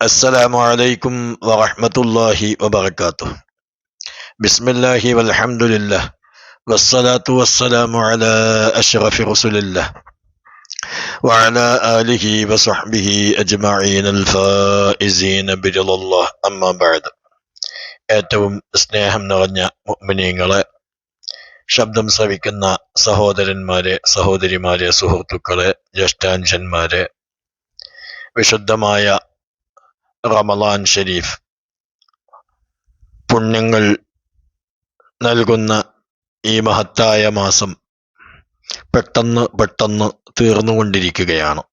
السلام عليكم ورحمة الله وبركاته بسم الله والحمد لله والصلاة والسلام على أشرف رسل الله وعلى آله وصحبه أجمعين الفائزين برضا الله أما بعد ഏറ്റവും സ്നേഹം നിറഞ്ഞ മുഅ്മിനീങ്ങളെ ശബ്ദം ശ്രവിക്കുന്ന സഹോദരന്മാരെ സഹോദരിമാരെ സുഹൃത്തുക്കളെ ജ്യേഷ്ഠാൻഷന്മാരെ വിശുദ്ധമായ റമലാൻ ഷെരീഫ്. പുണ്യങ്ങൾ നൽകുന്ന ഈ മഹത്തായ മാസം പെട്ടെന്ന് പെട്ടെന്ന് തീർന്നുകൊണ്ടിരിക്കുകയാണ്.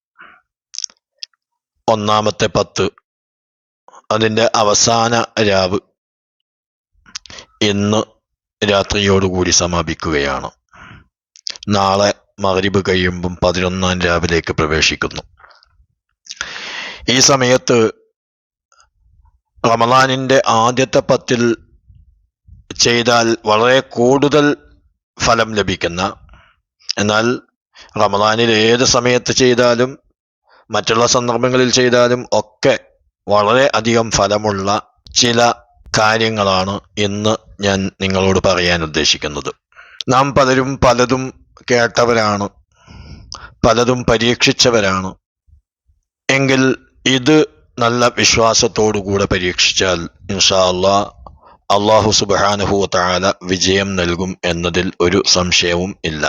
ഒന്നാമത്തെ പത്ത് അതിന്റെ അവസാന രാവ് ഇന്ന് രാത്രിയോടുകൂടി സമാപിക്കുകയാണ്. നാളെ മഗ്രിബ് കഴിയുമ്പം പതിനൊന്നാം രാവിലേക്ക് പ്രവേശിക്കുന്നു. ഈ സമയത്ത് റമദാനിന്റെ ആദ്യത്തെ പത്തിൽ ചെയ്താൽ വളരെ കൂടുതൽ ഫലം ലഭിക്കുന്ന എന്നാൽ റമദാനിൽ ഏത് സമയത്ത് ചെയ്താലും മറ്റുള്ള സന്ദർഭങ്ങളിൽ ചെയ്താലും ഒക്കെ വളരെ അധികം ഫലമുള്ള ചില കാര്യങ്ങളാണ് ഇന്ന് ഞാൻ നിങ്ങളോട് പറയാൻ ഉദ്ദേശിക്കുന്നത്. നാം പലരും പലതും കേട്ടവരാണ് പലതും പരീക്ഷിച്ചവരാണ്. എങ്കിൽ ഇത് നല്ല വിശ്വാസത്തോടുകൂടെ പരീക്ഷിച്ചാൽ ഇൻഷാ അള്ളാ അള്ളാഹു സുബാനുഹൂത്താല താല വിജയം നൽകും എന്നതിൽ ഒരു സംശയവും ഇല്ല.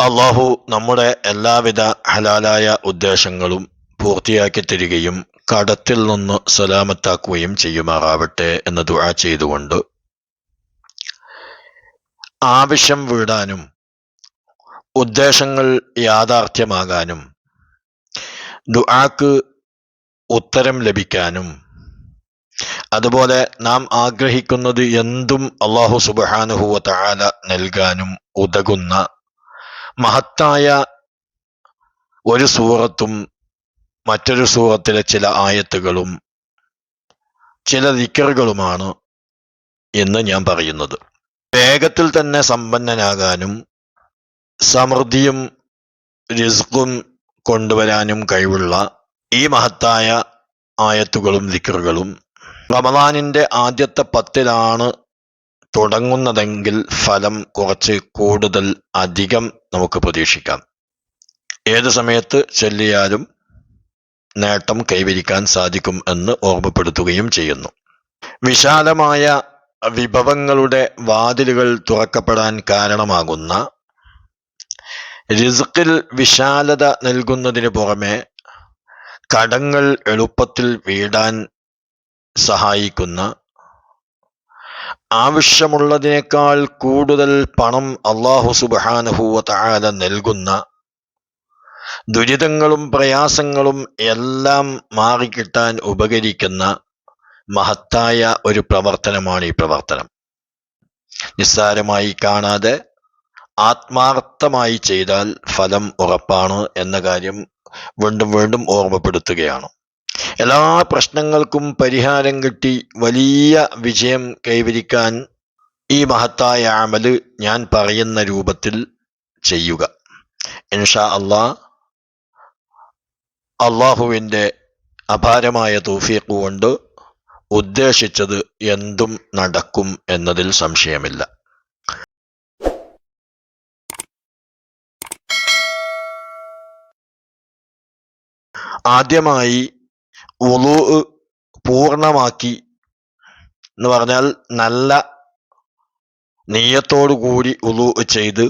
അള്ളാഹു നമ്മുടെ എല്ലാവിധ ഹലാലായ ഉദ്ദേശങ്ങളും പൂർത്തിയാക്കി തരികയും കടത്തിൽ നിന്ന് സലാമത്താക്കുകയും ചെയ്യുമാറാവട്ടെ എന്ന് ദുആ ചെയ്തുകൊണ്ട് ആവശ്യം വീടാനും ഉദ്ദേശങ്ങൾ യാഥാർത്ഥ്യമാകാനും ദുആക്ക് ഉത്തരം ലഭിക്കാനും. അതുപോലെ നാം ആഗ്രഹിക്കുന്നത് എന്തും അള്ളാഹു സുബാനുഹുവ താല നൽകാനും ഉതകുന്ന മഹത്തായ ഒരു സൂറത്തും മറ്റൊരു സൂറത്തിലെ ചില ആയത്തുകളും ചില ദിക്കറുകളുമാണ് എന്ന് ഞാൻ പറയുന്നത്. വേഗത്തിൽ തന്നെ സമ്പന്നനാകാനും സമൃദ്ധിയും റിസ്ക്കും കൊണ്ടുവരാനും കഴിവുള്ള ഈ മഹത്തായ ആയത്തുകളും ദിക്കറുകളും റമദാനിന്റെ ആദ്യത്തെ പത്തിലാണ് തുടങ്ങുന്നതെങ്കിൽ ഫലം കുറച്ച് കൂടുതൽ അധികം നമുക്ക് പ്രതീക്ഷിക്കാം. ഏത് സമയത്ത് ചൊല്ലിയാലും നേട്ടം കൈവരിക്കാൻ സാധിക്കും എന്ന് ഓർമ്മപ്പെടുത്തുകയും ചെയ്യുന്നു. വിശാലമായ വിഭവങ്ങളുടെ വാതിലുകൾ തുറക്കപ്പെടാൻ കാരണമാകുന്ന റിസ്ക്കിൽ വിശാലത നൽകുന്നതിന് പുറമെ കടങ്ങൾ എളുപ്പത്തിൽ വീടാൻ സഹായിക്കുന്ന ആവശ്യമുള്ളതിനേക്കാൾ കൂടുതൽ പണം അള്ളാഹു സുബാനഹുവ താല നൽകുന്ന ദുരിതങ്ങളും പ്രയാസങ്ങളും എല്ലാം മാറിക്കിട്ടാൻ ഉപകരിക്കുന്ന മഹത്തായ ഒരു പ്രവർത്തനമാണ് ഈ പ്രവർത്തനം. നിസ്സാരമായി കാണാതെ ആത്മാർത്ഥമായി ചെയ്താൽ ഫലം ഉറപ്പാണ് എന്ന കാര്യം വീണ്ടും വീണ്ടും ഓർമ്മപ്പെടുത്തുകയാണ്. എല്ലാ പ്രശ്നങ്ങൾക്കും പരിഹാരം കിട്ടി വലിയ വിജയം കൈവരിക്കാൻ ഈ മഹത്തായ അമൽ ഞാൻ പറയുന്ന രൂപത്തിൽ ചെയ്യുക. ഇൻഷാ അള്ളാ അള്ളാഹുവിന്റെ അപാരമായ തൂഫീഖ് കൊണ്ട് ഉദ്ദേശിച്ചത് എന്തും നടക്കും എന്നതിൽ സംശയമില്ല. ആദ്യമായി ഉളു പൂർണമാക്കി എന്ന് പറഞ്ഞാൽ നല്ല നീയത്തോടു കൂടി ഉളു ചെയ്ത്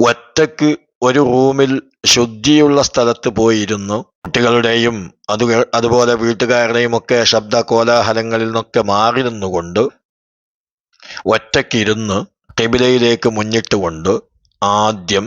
ഒറ്റയ്ക്ക് ഒരു റൂമിൽ ശുദ്ധിയുള്ള സ്ഥലത്ത് പോയിരുന്നു. കുട്ടികളുടെയും അത് അതുപോലെ വീട്ടുകാരുടെയും ഒക്കെ ശബ്ദ കോലാഹലങ്ങളിൽ നിന്നൊക്കെ മാറി നിന്നുകൊണ്ട് ഒറ്റക്കിരുന്ന് കെബിലയിലേക്ക് മുന്നിട്ടുകൊണ്ട് ആദ്യം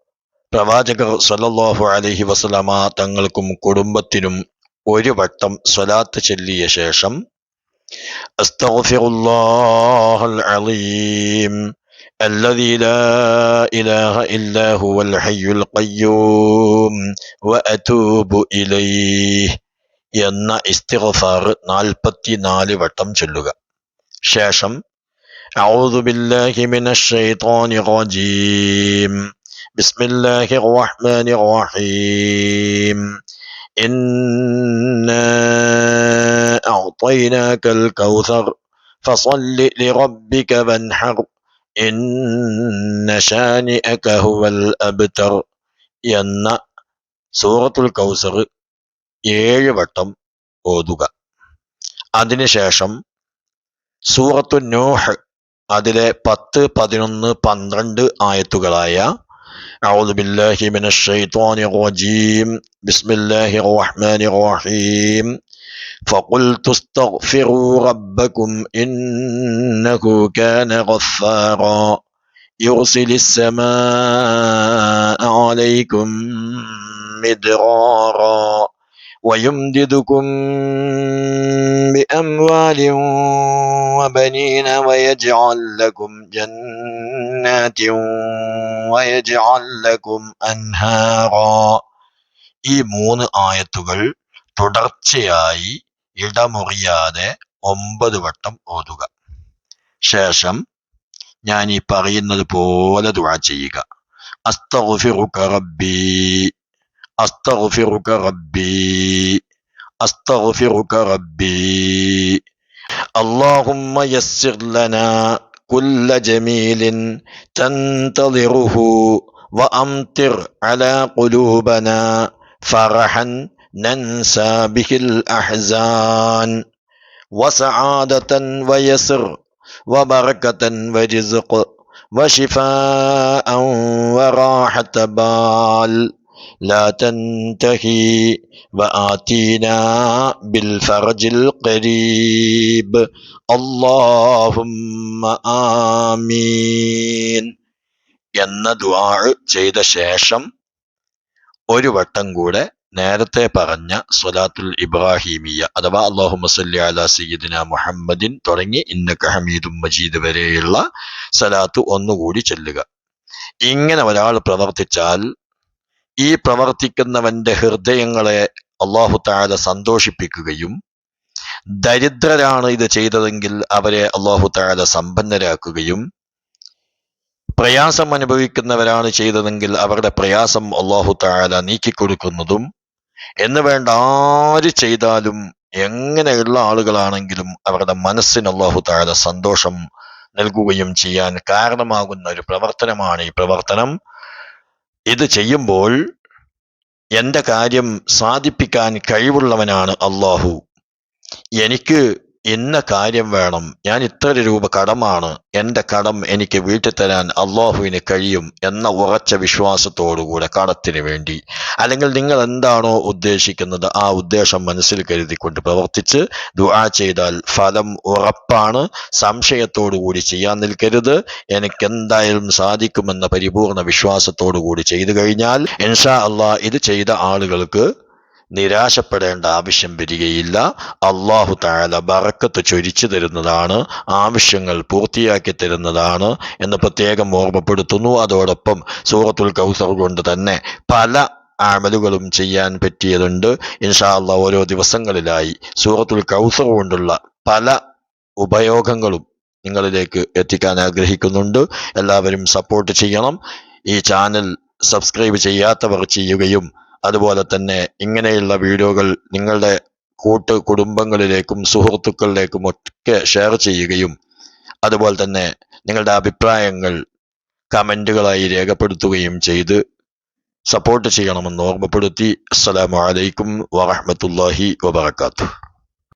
പ്രവാചകർ സല്ലല്ലാഹു അലൈഹി വസല്ലമ തങ്ങൾക്കും കുടുംബത്തിനും ഒരു വട്ടം സ്വലാത്ത് ചൊല്ലിയ ശേഷം അസ്തഗ്ഫിറുല്ലാഹൽ അലീം الذي لا إله إلا هو الحي القيوم وأتوب إليه എന്ന ഇസ്തിഗ്ഫാർ നാൽപ്പത്തിനാല് വട്ടം ചൊല്ലുക ശേഷം أعوذ بالله من الشيطان الرجيم بسم الله الرحمن الرحيم إنا أعطيناك الكوثر فصل لربك وانحر إن شانئك هو الأبتر എന്ന സൂറത്തുൽ കൗസർ ഏഴ് വട്ടം ഓതുക അതിനുശേഷം സൂറത്തു നൂഹ് അതിലെ പത്ത് പതിനൊന്ന് പന്ത്രണ്ട് ആയത്തുകളായ أعوذ بالله من الشيطان الرجيم. بسم الله الرحمن الرحيم. فقلت استغفروا ربكم إنه كان غفارا. يرسل السماء عليكم مدرارا. ويمددكم بأموال وبنين ويجعل لكم جنات ويجعل لكم أنهارا ഈ മൂന്ന് ആയത്തുകൾ തുടർച്ചയായി ഇടമുറിയാതെ ഒമ്പത് വട്ടം ഓതുക ശേഷം ഞാൻ ഈ പറയുന്നത് പോലെ ദുആ ചെയ്യുക അസ്തഗ്ഫിറുക റബ്ബി അസ്തഗ്ഫിറുക റബ്ബി أستغفرك ربي. اللهم يسر لنا كل جميل تنتظره وأمطر على قلوبنا فرحا ننسى به الأحزان. وسعادة ويسر وبركة ورزق وشفاء وراحة بال. لا تنتهي وآتينا بالفرج القريب اللهم آمين എന്ന ദുആ ചെയ്ത ശേഷം ഒരു വട്ടം കൂടെ നേരത്തെ പറഞ്ഞ സ്വലാത്തുൽ ഇബ്രാഹിമിയ അഥവാ അള്ളാഹു സല്ലി അല സയ്യിദിന മുഹമ്മദിൻ തുടങ്ങി ഇന്നക ഹമീദും മജീദ് വരെയുള്ള സലാത്ത് ഒന്നുകൂടി ചൊല്ലുക ഇങ്ങനെ ഒരാൾ പ്രവർത്തിച്ചാൽ ഈ പ്രവർത്തിക്കുന്നവന്റെ ഹൃദയങ്ങളെ അള്ളാഹു താല സന്തോഷിപ്പിക്കുകയും ദരിദ്രരാണ് ഇത് ചെയ്തതെങ്കിൽ അവരെ അള്ളാഹു താല സമ്പന്നരാക്കുകയും പ്രയാസം അനുഭവിക്കുന്നവരാണ് ചെയ്തതെങ്കിൽ അവരുടെ പ്രയാസം അള്ളാഹു താല നീക്കിക്കൊടുക്കുന്നതും എന്ന് വേണ്ട ആര് ചെയ്താലും എങ്ങനെയുള്ള ആളുകളാണെങ്കിലും അവരുടെ മനസ്സിന് അള്ളാഹു താല സന്തോഷം നൽകുകയും ചെയ്യാൻ കാരണമാകുന്ന ഒരു പ്രവർത്തനമാണ് ഈ പ്രവർത്തനം. ഇത് ചെയ്യുമ്പോൾ എന്റെ കാര്യം സാധിപ്പിക്കാൻ കഴിവുള്ളവനാണ് അള്ളാഹു എനിക്ക് ഇന്ന കാര്യം വേണം. ഞാൻ ഇത്ര രൂപ കടമാണ്. എന്റെ കടം എനിക്ക് വീട്ടിൽ തരാൻ അള്ളാഹുവിന് കഴിയും എന്ന ഉറച്ച വിശ്വാസത്തോടുകൂടെ കടത്തിന് വേണ്ടി. അല്ലെങ്കിൽ നിങ്ങൾ എന്താണോ ഉദ്ദേശിക്കുന്നത് ആ ഉദ്ദേശം മനസ്സിൽ കരുതിക്കൊണ്ട് പ്രവർത്തിച്ച് ദുആ ചെയ്താൽ ഫലം ഉറപ്പാണ്. സംശയത്തോടുകൂടി ചെയ്യാൻ നിൽക്കരുത്. എനിക്ക് എന്തായാലും സാധിക്കുമെന്ന പരിപൂർണ വിശ്വാസത്തോടുകൂടി ചെയ്തു കഴിഞ്ഞാൽ ഇൻഷാ അള്ളാഹ് ഇത് ചെയ്ത ആളുകൾക്ക് നിരാശപ്പെടേണ്ട ആവശ്യം വരികയില്ല. അള്ളാഹു താല ബറക്കത്ത് ചൊരിച്ചു തരുന്നതാണ് ആവശ്യങ്ങൾ പൂർത്തിയാക്കി തരുന്നതാണ് എന്ന് പ്രത്യേകം ഓർമ്മപ്പെടുത്തുന്നു. അതോടൊപ്പം സൂറത്തുൽ കൗസർ കൊണ്ട് തന്നെ പല ആമലുകളും ചെയ്യാൻ പറ്റിയതുണ്ട്. ഇൻഷാ അള്ളാഹ് ഓരോ ദിവസങ്ങളിലായി സൂറത്തുൽ കൗസർ കൊണ്ടുള്ള പല ഉപയോഗങ്ങളും നിങ്ങളിലേക്ക് എത്തിക്കാൻ ആഗ്രഹിക്കുന്നുണ്ട്. എല്ലാവരും സപ്പോർട്ട് ചെയ്യണം. ഈ ചാനൽ സബ്സ്ക്രൈബ് ചെയ്യാത്തവർ ചെയ്യുകയും അതുപോലെ തന്നെ ഇങ്ങനെയുള്ള വീഡിയോകൾ നിങ്ങളുടെ കൂട്ട് കുടുംബങ്ങളിലേക്കും സുഹൃത്തുക്കളിലേക്കും ഒക്കെ ഷെയർ ചെയ്യുകയും അതുപോലെ തന്നെ നിങ്ങളുടെ അഭിപ്രായങ്ങൾ കമന്റുകളായി രേഖപ്പെടുത്തുകയും ചെയ്ത് സപ്പോർട്ട് ചെയ്യണമെന്ന് ഓർമ്മപ്പെടുത്തി. അസ്സലാമു അലൈക്കും വറഹ്മത്തുള്ളാഹി വബറകാതുഹു.